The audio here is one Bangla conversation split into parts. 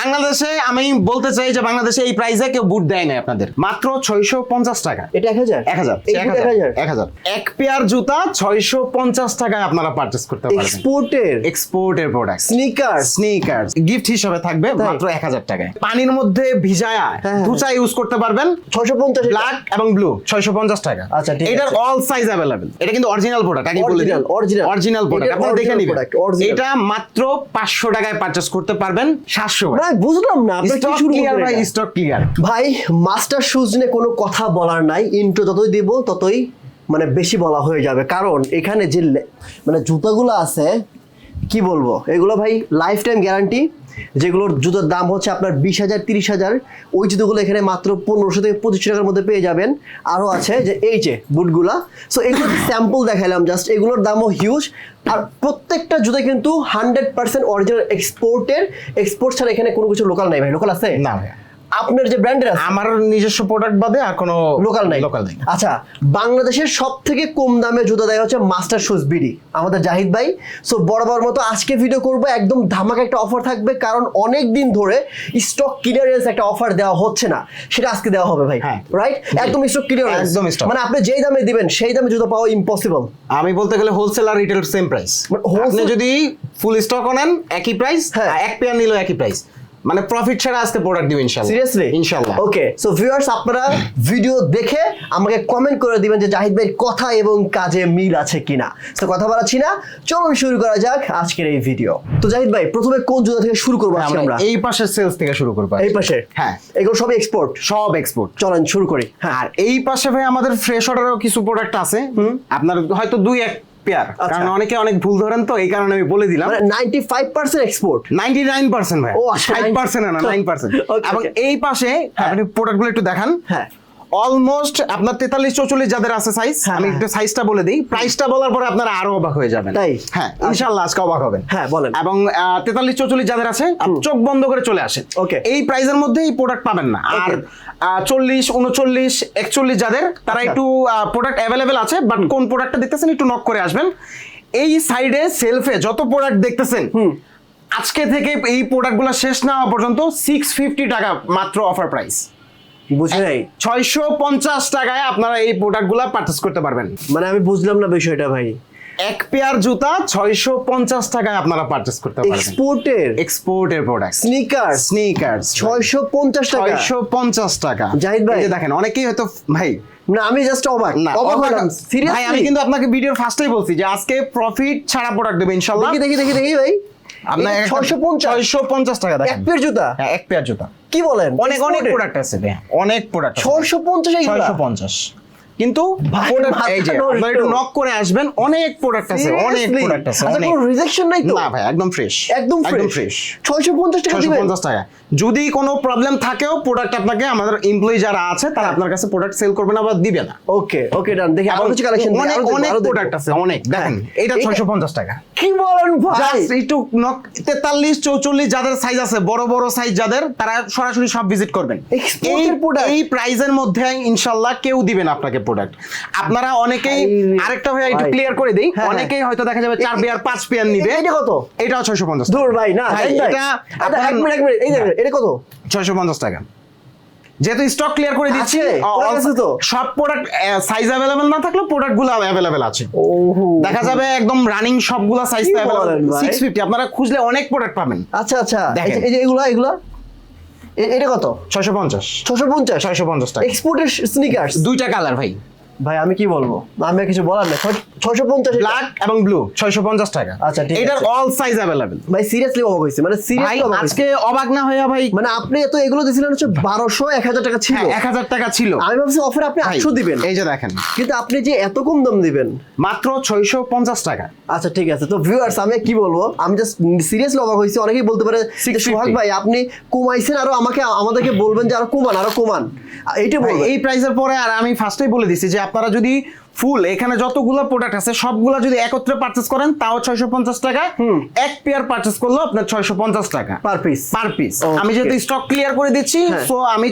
বাংলাদেশে আমি বলতে চাই যে বাংলাদেশে এই প্রাইসে কেউ বুট দেয় না আপনাদের। মাত্র ছয়শো পঞ্চাশ টাকা। এটা এক হাজার? এক হাজার। এক হাজার। এক পেয়ার জুতা ছয়শো পঞ্চাশ টাকায় আপনারা পারচেস করতে পারবেন। এক্সপোর্টের এক্সপোর্টের প্রোডাক্ট স্নিকার স্নিকার্স গিফট হিসাবে থাকবে মাত্র এক হাজার টাকায়। পানির মধ্যে ভিজায়া হ্যাঁ। দুচা ইউজ করতে পারবেন। ছয়শো পঞ্চাশ ব্ল্যাক এবং ব্লু ছয়শো পঞ্চাশ টাকা। আচ্ছা, এটার অল সাইজ অ্যাভেলেবেল এটা কিন্তু অরিজিনাল প্রোডাক্ট আগে বলে original। অরিজিনাল প্রোডাক্ট আপনারা দেখে নিবেন। এটা মাত্র পাঁচশো টাকায় পারচেস করতে পারবেন। সাতশো না বুঝলাম না আপনি কি শুরু ক্লিয়ার ভাই স্টক ক্লিয়ার ভাই মাস্টার শুজ নিয়ে কোনো কথা বলার নাই ইন্ট্রো যতই দিব ততই মানে বেশি বলা হয়ে যাবে। কারণ এখানে যে মানে জুতাগুলো আছে কি বলব? এগুলো ভাই লাইফ টাইম গ্যারান্টি যেগুলোর জুতোর দাম হচ্ছে আপনার বিশ হাজার, তিরিশ হাজার। ওই জুতোগুলো এখানে মাত্র পনেরোশো থেকে পঁচিশশো টাকার মধ্যে পেয়ে যাবেন। আরও আছে যে এই যে বুটগুলা। সো এগুলো স্যাম্পল দেখালাম জাস্ট এগুলোর দামও হিউজ আর প্রত্যেকটা জুতো কিন্তু হান্ড্রেড পার্সেন্ট অরিজিনাল এক্সপোর্টের এক্সপোর্ট ছাড়া এখানে কোনো কিছু লোকাল নাই ভাই। লোকাল আছে? না ভাই আপনার যে ব্র্যান্ডের আছে আমার নিজস্ব প্রোডাক্ট বাদে আর কোনো লোকাল নাই। লোকাল নেই। আচ্ছা বাংলাদেশের সব থেকে কম দামে জুতো দেয় হচ্ছে মাস্টার শুজ বিডি আমাদের জাহিদ ভাই। সো বরাবর মতো আজকে ভিডিও করব একদম ধামাকা একটা অফার থাকবে কারণ অনেক দিন ধরে স্টক ক্লিয়ারেন্স একটা অফার দেওয়া হচ্ছে না। সেটা আজকে দেওয়া হবে ভাই হ্যাঁ। রাইট একদম স্টক ক্লিয়ারেন্স একদম stock। মানে আপনি যেই দামে দিবেন সেই দামে জুতো পাওয়া ইম্পসিবল আমি বলতে গেলে হোলসেল আর রিটেল সেম প্রাইস মানে আপনি যদি ফুল স্টক নেন একই প্রাইস হ্যাঁ। এক পেয়ার নিলেও একই প্রাইস মানে প্রফিট ছাড়া আজকে প্রোডাক্ট দিব ইনশাআল্লাহ। সিরিয়াসলি ইনশাআল্লাহ। ওকে সো ভিউয়ার্স আপনারা ভিডিও দেখে আমাকে কমেন্ট করে দিবেন যে জাহিদ ভাইয়ের কথা এবং কাজে মিল আছে কিনা। তো কথা বলাচ্ছি না চলুন শুরু করা যাক আজকের এই ভিডিও তো জাহিদ ভাই প্রথমে কোন জুতা থেকে শুরু করব আজকে আমরা? এই পাশের সেলস থেকে শুরু করব এই পাশে? হ্যাঁ। এগুলো সব এক্সপোর্ট সব এক্সপোর্ট চলেন শুরু করি। হ্যাঁ। আর এই পাশে ভাই আমাদের ফ্রেশ অর্ডারও কিছু প্রোডাক্ট আছে। আপনার হয়তো দুই এক পেয়ার। আচ্ছা। কারণ অনেকে অনেক ভুল ধরেন তো এই কারণে আমি বলে দিলাম। মানে ninety five percent export ninety nine percent ভাই। ও, আচ্ছা, ফাইভ পার্সেন্ট না নাইন পার্সেন্ট এবং এই পাশে আপনি প্রোডাক্টগুলো একটু দেখান। হ্যাঁ। অলমোস্ট আপনার তেতাল্লিশ চৌচল্লিশ যাদের আছে সাইজ হ্যাঁ, আমি হ্যাঁ। একটু সাইজটা বলে দিই। প্রাইসটা বলার পরে আপনারা আরও অবাক হয়ে যাবেন। তাই? হ্যাঁ আচ্ছা। ইনশাল্লাহ আজকে অবাক হবেন। হ্যাঁ, বলেন। এবং তেতাল্লিশ চৌচল্লিশ যাদের আছে চোখ বন্ধ করে চলে আসেন। ওকে। এই প্রাইজের মধ্যে এই প্রোডাক্ট পাবেন না। আর চল্লিশ উনচল্লিশ একচল্লিশ যাদের তারা আচ্ছা। একটু প্রোডাক্ট অ্যাভেলেবেল আছে বাট কোন প্রোডাক্টটা দেখতেছেন একটু নক করে আসবেন। এই সাইডে সেলফে যত প্রোডাক্ট দেখতেছেন আজকে থেকে এই প্রোডাক্টগুলো শেষ না হওয়া পর্যন্ত সিক্স ফিফটি টাকা মাত্র অফার প্রাইস বুঝি নাই? ছয়শো পঞ্চাশ টাকায় আপনারা এই প্রোডাক্টগুলো পারচেস করতে পারবেন। মানে আমি বুঝলাম না বিষয়টা ভাই। এক পেয়ার জুতা ছয়শো পঞ্চাশ টাকায় আপনারা পারচেস করতে পারবেন। এক্সপোর্টের এক্সপোর্টের প্রোডাক্ট স্নিকার স্নিকার্স ছয়শো পঞ্চাশ টাকা? ছয়শো পঞ্চাশ টাকা। জাহিদ ভাই। দেখেন অনেকেই হয়তো ভাই না আমি জাস্ট অবাক। না অবাক হলাম। ভাই আমি কিন্তু আপনাকে ভিডিওর ফার্স্টেই বলছি যে আজকে প্রফিট ছাড়া প্রোডাক্ট দেবে ইনশাল্লাহ। দেখি দেখি দেখি দেখি ভাই। আপনার ছয়শো পঞ্চাশ। ছয়শো পঞ্চাশ টাকা এক পেয়ার জুতা? হ্যাঁ এক পেয়ার জুতা। কি বলেন? অনেক অনেক প্রোডাক্ট আছে অনেক প্রোডাক্ট ছয়শো পঞ্চাশ ছয়শো পঞ্চাশ। কিন্তু এই যে আপনারা একটু নক করে আসবেন অনেক প্রোডাক্ট আছে অনেক প্রোডাক্ট আছে আচ্ছা অনেক। কোনো রিজেকশন নাই তো? না ভাই একদম ফ্রেশ একদম একদম ফ্রেশ ফ্রেশ ছয়শো পঞ্চাশ টাকা ছয়শো দিবেন পঞ্চাশ টাকা। যদি কোনো প্রবলেম থাকেও প্রোডাক্ট আপনাকে আমাদের এমপ্লয়ি যারা আছে তারা হ্যাঁ। আপনার কাছে প্রোডাক্ট সেল করবে না বা দিবে না। ওকে ওকে ডান দেখি আরও কিছু কালেকশন অনেক অনেক প্রোডাক্ট আছে অনেক। দেখেন হ্যাঁ। এটা এটা- ছয়শো পঞ্চাশ টাকা। কি বলেন ভাই? একটু তেতাল্লিশ চৌচল্লিশ যাদের সাইজ আছে বড় বড় সাইজ যাদের তারা সরাসরি সব ভিজিট করবেন। এই প্রাইজের মধ্যে ইনশাল্লাহ কেউ দিবেন আপনাকে প্রোডাক্ট আপনারা অনেকেই আরেকটা ভাই একটু ক্লিয়ার করে দিই। হ্যাঁ, হ্যাঁ। অনেকেই হয়তো দেখা যাবে চার পেয়ার পাঁচ পেয়ার নিবে। এটা কত? এটাও ছয়শো পঞ্চাশ দূর ভাই না। এটা আচ্ছা, আপনার- এই এটা কত? ছয়শো পঞ্চাশ টাকা। যেহেতু স্টক ক্লিয়ার করে দিচ্ছি তো? সব প্রোডাক্ট সাইজ অ্যাভেলেবেল না থাকলেও প্রোডাক্টগুলো অ্যাভেলেবেল আছে। দেখা যাবে একদম রানিং সবগুলা সাইজ সিক্স ফিফটি আপনারা খুঁজলে অনেক প্রোডাক্ট পাবেন। আচ্ছা আচ্ছা। এই যে- এগুলা এগুলা? এটা কত? ছয়শো পঞ্চাশ। ছশো পঞ্চাশ? ছয়শো পঞ্চাশ টাকা। এক্সপোর্টের স্নিকার্স দুইটা কালার ভাই। ভাই আমি কি বলব? আমি কিছু বলার নেই। ছয়শো পঞ্চাশ ব্ল্যাক এবং ব্লু ছয়শো পঞ্চাশ টাকা। আচ্ছা, এটার অল সাইজ অ্যাভেলেবেল ভাই সিরিয়াসলি অবাক হয়েছে। মানে সিরিয়াসলি আজকে অবাক না ভাই। মানে আপনি এত এগুলো দিছিলেন হচ্ছে বারোশো এক হাজার টাকা ছিল। এক হাজার টাকা ছিল। আমি ভাবছি অফার আপনি আটশো দিবেন। এই যে দেখেন। কিন্তু আপনি যে এত কম দাম দিবেন। মাত্র ছয়শো পঞ্চাশ টাকা। আচ্ছা ঠিক আছে। তো ভিউয়ার্স আমি কি বলব? আমি জাস্ট সিরিয়াসলি অবাক হয়েছি। অনেকেই বলতে পারে যে, 650 সোহাগ ভাই আপনি কমাইছেন আরও আমাকে আমাদেরকে বলবেন যে আরও কমান আরও কমান। এইটা এই প্রাইসের পরে আর আমি ফার্স্টেই বলে দিছি যে আপনারা যদি ফুল এখানে যতগুলো প্রোডাক্ট আছে সবগুলো যদি একত্রে পারচেস করেন তাও ছয়শো পঞ্চাশ টাকা। এক পেয়ার পারচেস করলেও আপনার ছয়শো পঞ্চাশ টাকা। পার পিস পার পিস আমি যেহেতু স্টক ক্লিয়ার করে দিচ্ছি হ্যাঁ। সো আমি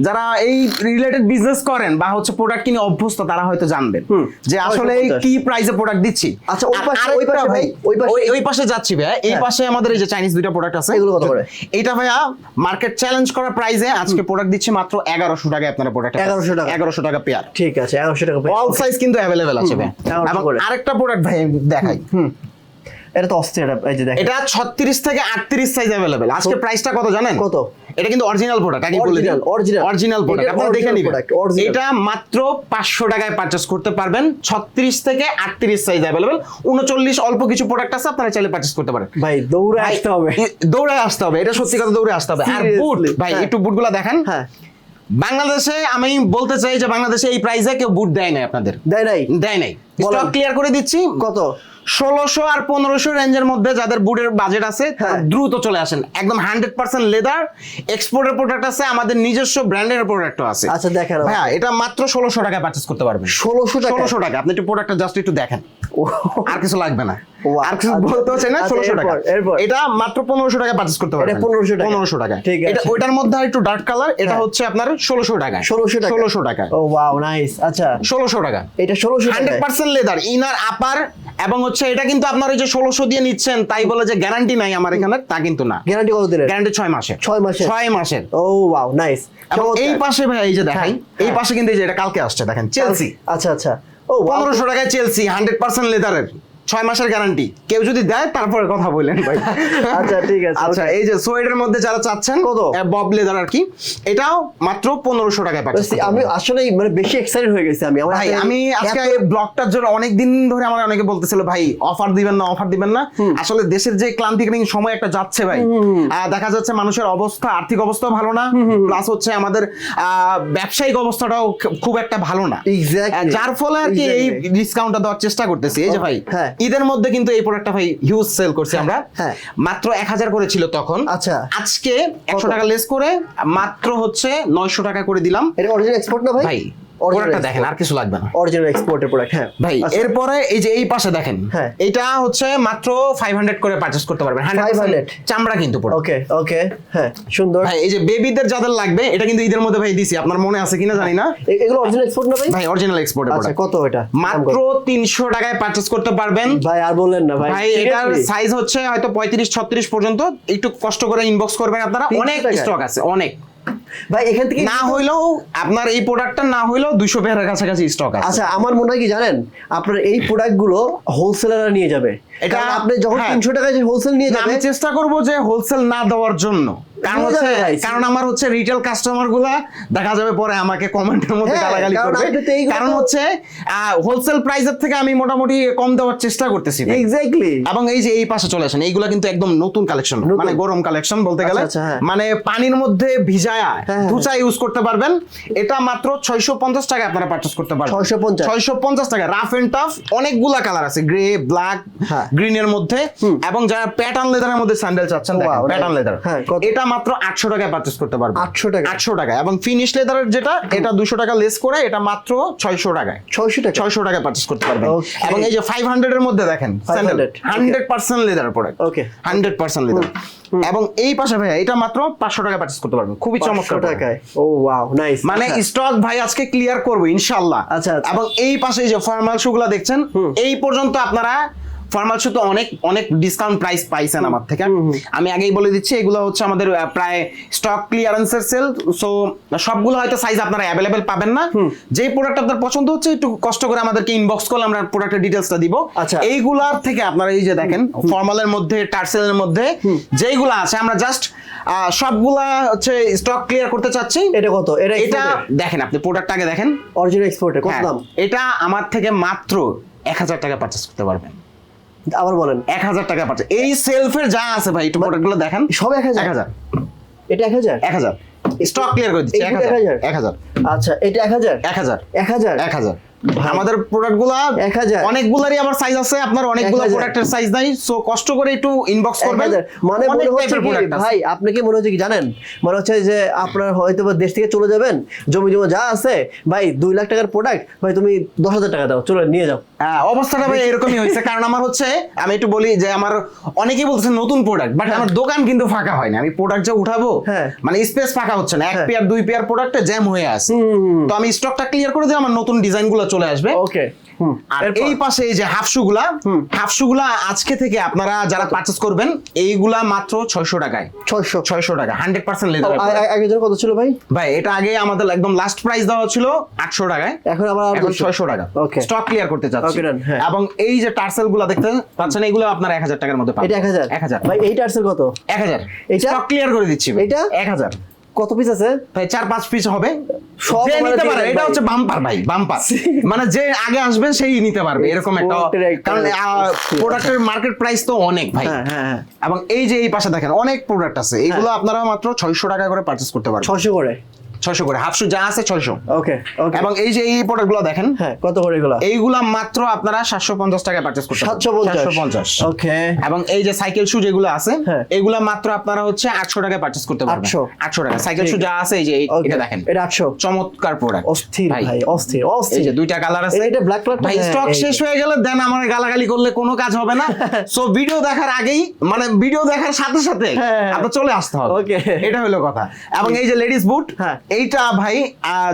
যারা এই রিলেটেড বিজনেস করেন বা হচ্ছে প্রোডাক্ট কিনে অভ্যস্ত তারা হয়তো জানবেন যে আসলে 650 কি প্রাইসে প্রোডাক্ট দিচ্ছি। আচ্ছা, ওই পাশে- ওই পাশে ভাই, ওই পাশে- ওই- পাশে যাচ্ছি ভাই। এই হ্যাঁ। পাশে আমাদের এই যে চাইনিজ দুইটা প্রোডাক্ট আছে। এগুলো কত করে? এটা ভাইয়া মার্কেট চ্যালেঞ্জ করা প্রাইসে আজকে প্রোডাক্ট দিচ্ছি মাত্র এগারোশো টাকায় আপনারা প্রোডাক্ট 1100 টাকা। এগারোশো টাকা পেয়ার ঠিক আছে এগারোশো টাকা অল সাইজ কিন্তু অ্যাভেলেবেল আছে ভাই এগারোশো এবং করে। আরেকটা প্রোডাক্ট ভাই আমি দেখাই এটা তো অস্থির এটা এই যে দেখেন এটা 36 থেকে 38 সাইজ अवेलेबल আজকে প্রাইসটা কত জানেন কত? এটা কিন্তু অরিজিনাল প্রোডাক্ট আগে বলে দিই Original, original। অরিজিনাল প্রোডাক্ট এটা আপনারা দেখে original নিবেন product, original। এটা মাত্র 500 টাকায় পারচেজ করতে পারবেন 36 থেকে 38 সাইজ अवेलेबल 39 অল্প কিছু প্রোডাক্ট আছে আপনারা চাইলে পারচেজ করতে পারেন ভাই দৌড়ে ভাই, আসতে হবে এ- দৌড়ে আসতে হবে এটা সত্যি কথা দৌড়ে আসতে হবে আর Seriously, বুট ভাই হ্যাঁ। একটু বুটগুলো দেখেন হ্যাঁ বাংলাদেশে আমি বলতে চাই যে বাংলাদেশে এই প্রাইজে কেউ বুট দেয় নাই আপনাদের। দেয় নাই? দেয় নাই। স্টক ক্লিয়ার করে দিচ্ছি। কত? ষোলোশো আর পনেরোশো রেঞ্জের মধ্যে যাদের বুটের বাজেট আছে হ্যাঁ। দ্রুত চলে আসেন। একদম হান্ড্রেড পার্সেন্ট লেদার এক্সপোর্টের প্রোডাক্ট আছে আমাদের নিজস্ব ব্র্যান্ডের প্রোডাক্টও আছে। আচ্ছা, দেখেন হ্যাঁ এটা মাত্র ষোলোশো টাকায় পারচেস করতে পারবেন। 1600 টাকায়? ষোলোশো টাকা আপনি একটু প্রোডাক্টটা জাস্ট একটু দেখেন। আর কিছু লাগবে না। আর কিছু আচ্ছা। বলতে হচ্ছে না আচ্ছা, ষোলোশো টাকা। এটা মাত্র পনেরোশো টাকা পারচেস করতে পারবেন। 1500 টাকা? পনেরোশো টাকা ঠিক আছে। ওইটার মধ্যে একটু ডার্ক কালার এটা হ্যাঁ। হচ্ছে আপনার ষোলোশো টাকা 1600 টাকা ষোলোশো টাকা ও ওয়াও নাইস আচ্ছা। ষোলোশো টাকা এটা ষোলোশো হান্ড্রেড টাকা পার্সেন্ট লেদার ইনার আপার এবং হচ্ছে এটা কিন্তু আপনার ওই যে ষোলোশো দিয়ে নিচ্ছেন তাই বলে যে গ্যারান্টি নাই আমার এখানে তা কিন্তু না। গ্যারান্টি কত দিলেন? গ্যারান্টি ছয় মাসে। ছয় মাসে? ছয় মাসের। ও ওয়াও নাইস এই পাশে ভাই এই যে দেখাই হ্যাঁ, এই পাশে কিন্তু এই যে এটা কালকে আসছে দেখেন চেলসি আচ্ছা আচ্ছা। ও পনেরোশো টাকায় চেলসি হান্ড্রেড পার্সেন্ট লেদারের ছয় মাসের গ্যারান্টি কেউ যদি দেয় তারপরে কথা বললেন ভাই। আচ্ছা, ঠিক আছে, আচ্ছা এই যে সোয়েডের মধ্যে যারা চাচ্ছেন কত? বব লেদার আর কি এটাও মাত্র পনেরোশো টাকায় পাচ্ছেন আমি আসলে মানে বেশি এক্সাইটেড হয়ে গেছি আমি। ভাই আমি আজকে এই ব্লগটার জন্য অনেক দিন ধরে আমার অনেকে বলতেছিল ভাই অফার দিবেন না অফার দিবেন না। আসলে দেশের যে ক্লান্তিকালীন সময় একটা যাচ্ছে ভাই দেখা যাচ্ছে মানুষের অবস্থা আর্থিক অবস্থা ভালো না। প্লাস হচ্ছে আমাদের আহ, ব্যবসায়িক অবস্থাটাও খুব একটা ভালো না. যার ফলে আর কি এই. ডিসকাউন্টটা দেওয়ার চেষ্টা করতেছি। এই যে ভাই হ্যাঁ। ঈদের মধ্যে কিন্তু এই প্রোডাক্টটা ভাই হিউজ সেল করছি আমরা হ্যাঁ। মাত্র এক হাজার করে ছিল তখন আচ্ছা। আজকে একশো? টাকা লেস করে মাত্র হচ্ছে নয়শো টাকা করে দিলাম এটা অরিজিনাল এক্সপোর্ট না ভাই ভাই প্রোডাক্টটা দেখেন আর কিছু লাগবে না। অরিজিনাল এক্সপোর্টের প্রোডাক্ট হ্যাঁ। ভাই আচ্ছা। এরপরে এই যে এই পাশে দেখেন হ্যাঁ। এটা হচ্ছে মাত্র ফাইভ হান্ড্রেড করে পারচেস করতে পারবেন। 500 চামড়া কিন্তু পুরো ওকে ওকে হ্যাঁ সুন্দর। ভাই এই যে বেবিদের যাদের লাগবে এটা কিন্তু ঈদের মধ্যে ভাই দিছি। আপনার মনে আছে কিনা জানি না। এগুলো অরিজিনাল এক্সপোর্ট না ভাই? ভাই অরিজিনাল এক্সপোর্টের আচ্ছা কত এটা? মাত্র কত? তিনশো টাকায় পারচেস করতে পারবেন। ভাই আর বললেন না ভাই। ভাই এটার সাইজ হচ্ছে হয়তো পঁয়ত্রিশ ছত্রিশ পর্যন্ত। একটু কষ্ট করে ইনবক্স করবেন আপনারা। অনেক স্টক আছে অনেক। ভাই এখান থেকে না হইলেও আপনার এই প্রোডাক্টটা না হইলেও দুইশো পেয়ারের কাছাকাছি স্টক আছে। আচ্ছা আমার মনে হয় কি জানেন? আপনার এই প্রোডাক্টগুলো হোলসেলাররা নিয়ে যাবে। এটা- আপনি যখন হ্যাঁ। তিনশো টাকায় হোলসেল নিয়ে যাবেন আমি চেষ্টা করব যে হোলসেল না দেওয়ার জন্য। কারণ হচ্ছে কারণ আমার হচ্ছে রিটেল কাস্টমারগুলা দেখা যাবে পরে আমাকে কমেন্টের মধ্যে হ্যাঁ, গালাগালি করবে। কারণ হচ্ছে হোলসেল প্রাইসের থেকে আমি মোটামুটি কম দেওয়ার চেষ্টা করতেছি এক্স্যাক্টলি এবং এই যে এই পাশে চলে আসেন এইগুলা কিন্তু একদম নতুন কালেকশন মানে গরম কালেকশন বলতে গেলে। আচ্ছা, আচ্ছা, হ্যাঁ। মানে পানির মধ্যে ভিজায়া হ্যাঁ। ধুচা ইউজ করতে পারবেন। এটা মাত্র ছয়শো পঞ্চাশ টাকা আপনারা পারচেস করতে পারবেন। 650 ছয়শো পঞ্চাশ টাকা রাফ এন্ড টাফ অনেকগুলা কালার আছে। গ্রে ব্ল্যাক গ্রিন এর মধ্যে। এবং যারা প্যাটার্ন লেদারের মধ্যে স্যান্ডেল চাচ্ছেন প্যাটার্ন লেদার হ্যাঁ, এটা মাত্র আটশো টাকায় পারচেস করতে পারবেন 800 টাকা? আটশো টাকা এবং ফিনিশ লেদারের যেটা এটা দুশো টাকা লেস করে এটা মাত্র ছয়শো টাকায়। ছয়শো টাকা? ছয়শো টাকা পারচেস করতে পারবেন। এবং এই যে ফাইভ হান্ড্রেড এর মধ্যে দেখেন 500, hundred percent leather product Okay. Hundred percent leather এবং এই পাশে ভাই এটা মাত্র পাঁচশো টাকা পারচেস করতে পারবেন। খুবই চমৎকার টাকায়। ও ওয়াও নাইস মানে স্টক ভাই আজকে ক্লিয়ার করব ইনশাল্লাহ আচ্ছা, আচ্ছা। এবং এই পাশে যে ফর্মাল শু গুলা দেখছেন এই পর্যন্ত আপনারা ফর্মাল শু তো অনেক অনেক ডিসকাউন্ট প্রাইস পাইছেন আমার থেকে। আমি আগেই বলে দিচ্ছি এগুলো হচ্ছে আমাদের প্রায় স্টক ক্লিয়ারেন্সের সেল সো সবগুলো হয়তো সাইজ আপনারা অ্যাভেলেবেল পাবেন না। যেই প্রোডাক্ট আপনার পছন্দ হচ্ছে একটু কষ্ট করে আমাদেরকে ইনবক্স করলে আমরা প্রোডাক্টের ডিটেলসটা দিব। আচ্ছা। এইগুলার থেকে আপনারা এই যে দেখেন ফর্মালের মধ্যে টার্সেলের মধ্যে যেইগুলো আছে আমরা জাস্ট সবগুলা হচ্ছে স্টক ক্লিয়ার করতে চাচ্ছি। এটা কত? এটা এটা দেখেন আপনি প্রোডাক্ট আগে দেখেন। অরিজিনাল এক্সপোর্টের কত হ্যাঁ, দাম? এটা আমার থেকে মাত্র এক হাজার টাকা পারচেস করতে পারবেন। আবার বলেন এক হাজার টাকা পাচ্ছে। এই সেলফের যা আছে ভাই একটু প্রোডাক্টগুলো দেখেন। সব 1000? এক হাজার। এটা এক হাজার? এক হাজার। স্টক ক্লিয়ার করে দিচ্ছি এক হাজার? এক হাজার। আচ্ছা এটা এক হাজার? এক হাজার। এক হাজার? এক হাজার। আমাদের। অনেকগুলারই আবার সাইজ আছে আপনার অনেকগুলো প্রোডাক্টের সাইজ নাই সো কষ্ট করে একটু ইনবক্স করবেন। মানে মনে হচ্ছে ভাই আপনি কি মনে হচ্ছে কি জানেন? মনে হচ্ছে যে আপনার হয়তো দেশ থেকে চলে যাবেন জমি জমা যা আছে ভাই দুই লাখ টাকার প্রোডাক্ট ভাই তুমি দশ হাজার টাকা দাও চলো নিয়ে যাও। হ্যাঁ, অবস্থাটা ভাই এরকমই হয়েছে। কারণ আমার হচ্ছে আমি একটু বলি যে আমার অনেকেই বলছে নতুন প্রোডাক্ট বাট আমার দোকান কিন্তু ফাঁকা হয় না। আমি প্রোডাক্ট যে উঠাবো হ্যাঁ। মানে স্পেস ফাঁকা হচ্ছে না। এক হ্যাঁ। পেয়ার দুই পেয়ার প্রোডাক্টে জ্যাম হয়ে আছে। তো আমি স্টকটা ক্লিয়ার করে দিই আমার নতুন ডিজাইনগুলো চলে আসবে। ওকে আর এই পাশে এই যে হাফ শু গুলা হাফ শু গুলা আজকে থেকে আপনারা যারা পারচেস করবেন এইগুলা মাত্র ছয়শো টাকায়। ছয়শো। ছয়শো টাকা হান্ড্রেড পার্সেন্ট লেদার জন কত ছিল ভাই? ভাই এটা আগে আমাদের একদম লাস্ট প্রাইস দেওয়া ছিল আটশো টাকায়। এখন আবার এখন ছয়শো টাকা. স্টক ক্লিয়ার করতে চাচ্ছি। হ্যাঁ। এবং এই যে টার্সেলগুলা দেখতে পাচ্ছেন এগুলো আপনার এক হাজার টাকার মধ্যে পাবেন। এটা এক হাজার? এক হাজার। ভাই এইটা আসছে কত? এক হাজার। এটা? স্টক ক্লিয়ার করে দিচ্ছি। এটা? এক হাজার। কত পিস আছে? ভাই চার পাঁচ পিস হবে। সব যে নিতে পারে এটা হচ্ছে বাম্পার ভাই বাম্পার মানে যে আগে আসবে সেই নিতে পারবে এরকম একটা- কারণ প্রোডাক্টের মার্কেট প্রাইস তো অনেক ভাই। হ্যাঁ হ্যাঁ হ্যাঁ। এবং এই যে এই পাশে দেখেন অনেক প্রোডাক্ট আছে। এগুলো আপনারা মাত্র ছয়শো টাকা করে পারচেস করতে পারবেন। ছয়শো করে? ছয়শো করে হাফশু যা আছে ছয়শো। ওকে ওকে এবং এই যে এই প্রোডাক্টগুলো দেখেন হ্যাঁ কত করে এগুলো? এইগুলা মাত্র আপনারা সাতশো পঞ্চাশ টাকায় পারচেস করতে সাতশো পঞ্চাশ। ওকে এবং এই যে সাইকেল শু যেগুলো আছে হ্যাঁ। এগুলা মাত্র আপনারা হচ্ছে আটশো টাকায় পারচেস করতে পারবেন। 800 আটশো টাকা। সাইকেল শু যা আছে এই যে এটা দেখেন। এটা আটশো। চমৎকার প্রোডাক্ট অস্থির ভাই। অস্থির এই অস্থির। যে দুইটা কালার আছে। এটা ব্ল্যাক কালার ভাই স্টক শেষ হয়ে গেলে দেন আমার গালাগালি করলে কোনো কাজ হবে না। সো ভিডিও দেখার আগেই মানে ভিডিও দেখার সাথে সাথে হ্যাঁ। আপনার চলে আসতে হবে। Okay. এটা হলো কথা। এবং এই যে লেডিস বুট হ্যাঁ। এইটা ভাই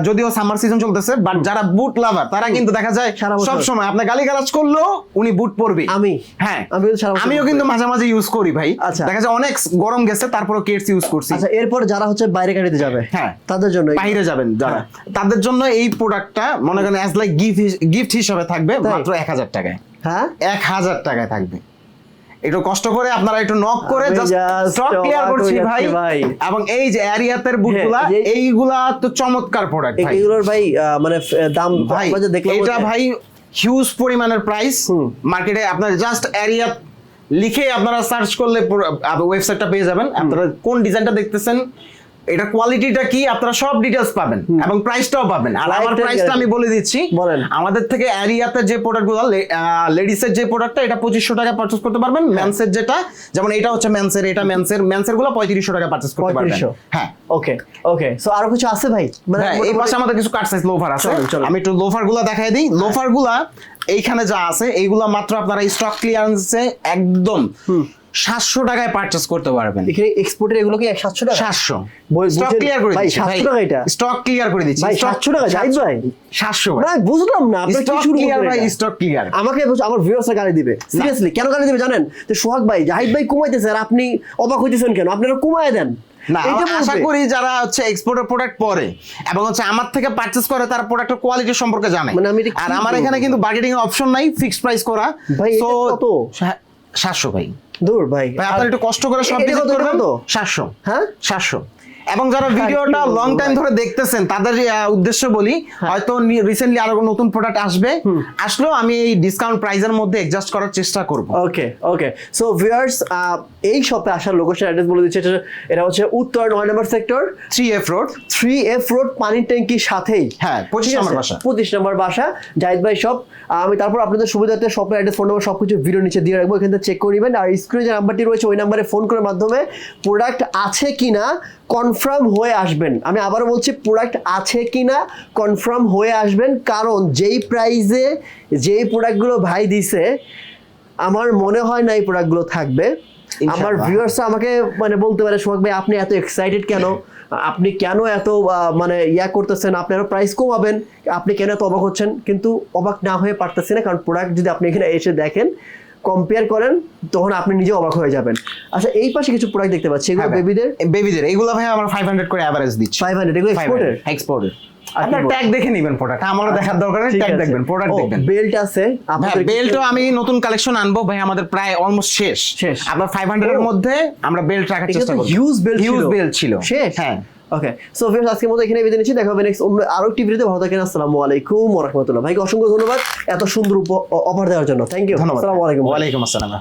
যদিও সামার সিজন চলতেছে বাট যারা বুট লাভার তারা কিন্তু দেখা যায়। সব সময় আপনি গালি গালাজ করলেও উনি বুট পরবে আমি? হ্যাঁ। আমিও কিন্তু মাঝে মাঝে ইউজ করি ভাই। আচ্ছা। দেখা যায় অনেক গরম গেছে তারপরে কেটস ইউজ করছি। আচ্ছা এরপর যারা হচ্ছে বাইরে গাড়িতে যাবে হ্যাঁ। তাদের জন্য বাইরে যাবেন যারা। হ্যাঁ। তাদের জন্য এই প্রোডাক্টটা মনে করেন অ্যাজ লাইক গিফট গিফট হিসাবে থাকবে মাত্র এক হাজার টাকায়। হ্যাঁ? এক হাজার টাকায় থাকবে। একটু কষ্ট করে আপনারা একটু নক করে স্টক ক্লিয়ার করছি ভাই। এবং এই যে এরিয়াতের বুটগুলা হ্যাঁ, এইগুলা তো চমৎকার প্রোডাক্ট ভাই। এগুলোর ভাই মানে দাম ভাই এটা ভাই হিউজ পরিমাণের প্রাইস মার্কেটে আপনার জাস্ট এরিয়া লিখে আপনারা সার্চ করলে ওয়েবসাইটটা পেয়ে যাবেন। আপনারা কোন ডিজাইনটা দেখতেছেন এটা কোয়ালিটিটা কি? আপনারা সব ডিটেলস পাবেন এবং প্রাইসটাও পাবেন। আর আমার প্রাইসটা আমি বলে দিচ্ছি বলেন। আমাদের থেকে এরিয়াতে যে প্রোডাক্টগুলো লেডিসের যে প্রোডাক্টটা এটা পঁচিশশো টাকা পারচেস করতে পারবেন। হ্যাঁ। মেন্সের যেটা যেমন এটা হচ্ছে মেন্সের এটা মেন্সের মেন্সেরগুলো পঁয়ত্রিশশো টাকা পারচেস করতে পারবেন। হ্যাঁ। ওকে ওকে সো আরও কিছু আছে ভাই? মানে হ্যাঁ, এই পাশে আমাদের কিছু কাট সাইজ লোফার আছে। আমি একটু লোফারগুলা দেখাই দিই। লোফারগুলা এইখানে যা আছে এইগুলা মাত্র আপনারা স্টক ক্লিয়ারেন্সে একদম সাতশো টাকায় পারচেস করতে পারবেন। এখানে এক্সপোর্টের এগুলো কি সাতশো টাকা? সাতশো। স্টক ক্লিয়ার করে দিচ্ছি 700 টাকা এটা? স্টক ক্লিয়ার করে দিচ্ছি। ভাই, 700 টাকা, ভাই? সাতশো আমি বুঝলাম না আপনি কি স্টক শুরু ক্লিয়ার ভাই স্টক ক্লিয়ার আমাকে আমার ভিউয়ার্সরা গালি দিবে। সিরিয়াসলি কেন গালি দিবে জানেন? তো সোহাগ ভাই জাহিদ ভাই কমাইতেছে আর আপনি অবাক হইতেছেন কেন? আপনারা কমায় দেন। না আশা করি যারা হচ্ছে এক্সপোর্টের প্রোডাক্ট পরে এবং হচ্ছে আমার থেকে পারচেস করে তার প্রোডাক্টের কোয়ালিটি সম্পর্কে জানে। মানে আমি আর আমার এখানে কিন্তু বার্গেনিং অপশন নাই ফিক্সড প্রাইস করা। ভাই, কত? সা- সাতশো ভাই। দূর ভাই। ভাই আপনার একটু কষ্ট করে সব এটা করবেন? তো সাতশো। হ্যাঁ? সাতশো। এবং যারা ভিডিওটা লং টাইম ধরে দেখতেছেন তাদের উদ্দেশ্য বলি হয়তো রিসেন্টলি আরও নতুন প্রোডাক্ট আসবে। আসলেও আমি এই ডিসকাউন্ট প্রাইসের মধ্যে অ্যাডজাস্ট করার চেষ্টা করব। ওকে ওকে সো ভিউয়ার্স এই শপে আসার লোকেশন অ্যাড্রেস বলে দিচ্ছে এটা- এটা হচ্ছে উত্তর নয় number sector three F road three F road পানির ট্যাঙ্কির সাথেই। হ্যাঁ, 25 ঠিক আছে? নম্বর বাসা। 25 নম্বর বাসা জাহিদ ভাই শপ আমি তারপর আপনাদের সুবিধার্থে শপের অ্যাড্রেস ফোন নম্বর সবকিছু ভিডিও নিচে দিয়ে রাখব এখান থেকে চেক করে নেবেন। আর স্ক্রিনে যে নাম্বারটি রয়েছে ওই নাম্বারে ফোন করার মাধ্যমে প্রোডাক্ট আছে কিনা কনফার্ম হয়ে আসবেন। আমি আবারও বলছি প্রোডাক্ট আছে কিনা কনফার্ম হয়ে আসবেন। কারণ যেই প্রাইজে যেই প্রোডাক্টগুলো ভাই দিছে আমার মনে হয় না এই প্রোডাক্টগুলো থাকবে। আমার ভিউয়ার্স আমাকে মানে বলতে পারে সোহাগ ভাই আপনি এত এক্সাইটেড কেন? আপনি কেন এত মানে ইয়া করতেছেন? আপনি আরও প্রাইস কমাবেন। আপনি কেন এত অবাক হচ্ছেন? কিন্তু অবাক না হয়ে পারতেছি না কারণ প্রোডাক্ট যদি আপনি এখানে এসে দেখেন কম্পেয়ার করেন তখন আপনি নিজে অবাক হয়ে যাবেন। আচ্ছা এই পাশে কিছু প্রোডাক্ট দেখতে পাচ্ছি হ্যাঁ এগুলো বেবিদের বেবিদের এগুলো ভাই আমার ফাইভ হান্ড্রেড করে অ্যাভারেজ দিচ্ছি। ফাইভ হান্ড্রেড এগুলো এক্সপোর্টের এক্সপোর্টের আপনার ট্যাগ দেখে নেবেন প্রোডাক্ট আমারও দেখার দরকার নেই ট্যাগ দেখবেন প্রোডাক্ট দেখবেন। বেল্ট আছে হ্যাঁ আপনাদের বেল্টও আমি নতুন কালেকশন আনব ভাই আমাদের প্রায় অলমোস্ট শেষ। শেষ। আপনার ফাইভ হান্ড্রেড এর মধ্যে আমরা বেল্ট রাখার চেষ্টা করব। হিউজ বেল্ট হিউজ বেল্ট ছিল। শেষ? হ্যাঁ। ওকে সো ফ্রেন্ডস আজকের মতো এখানে বিদায় নিচ্ছি। দেখা হবে নেক্সট অন্য আরও একটি ভিডিওতে ভালো থাকেন আসসালামু আলাইকুম রাহমাতুল্লাহ। ভাইকে অসংখ্য ধন্যবাদ এত সুন্দর অফার দেওয়ার জন্য। থ্যাংক ইউ ধন্যবাদ। আসসালামু আলাইকুম। ওয়ালাইকুম আসসালাম।